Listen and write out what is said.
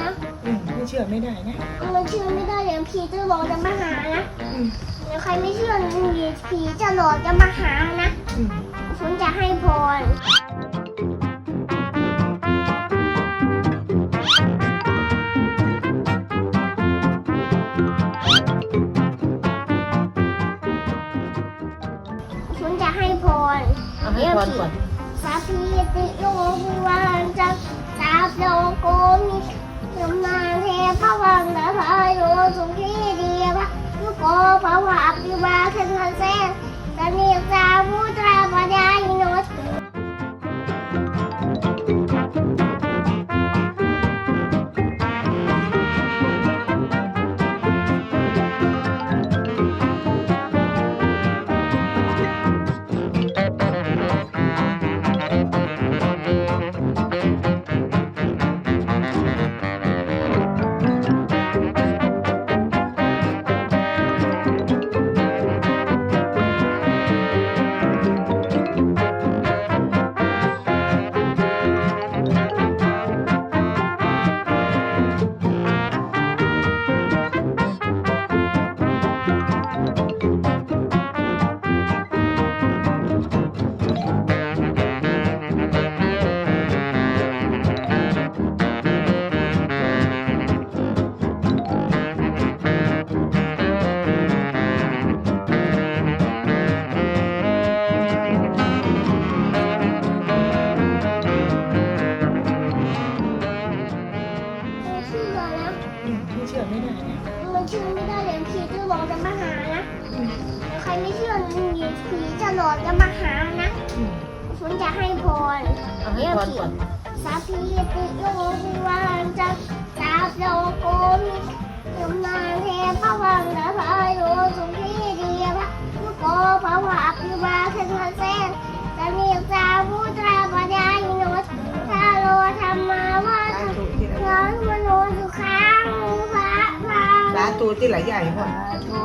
นะอืมไม่เชื่อไม่ได้นะมันเชื่อไม่ได้เดี๋ยวผีจะหลอกจะมาหานะอืมเดี๋ยวใครไม่เชื่อผีจะหลอกจะมาหานะอืมผมจะให้พรผมจะให้พร เอาให้พรก่อน สาพีติโลวิว สุขีดีพะยุโกภวะปิวาคันทัน เชื่อไม่ได้เนะมันเชื่อไม่ได้เดี๋ยวผีจะหลอกจะมาหานะเดี๋ยวใครไม่เชื่อผีจะหลอกจะมาหานะอืมผมจะให้พรเอาให้พรก่อนสาพีติโลวิวานจักสาโลโกมิยมนาเทพวังดาพายโยสุขีดีพะโกภวะปิวาคันทันเซนตเนียจาวุตราตัวที่หลายใหญ่พ่อ ธุ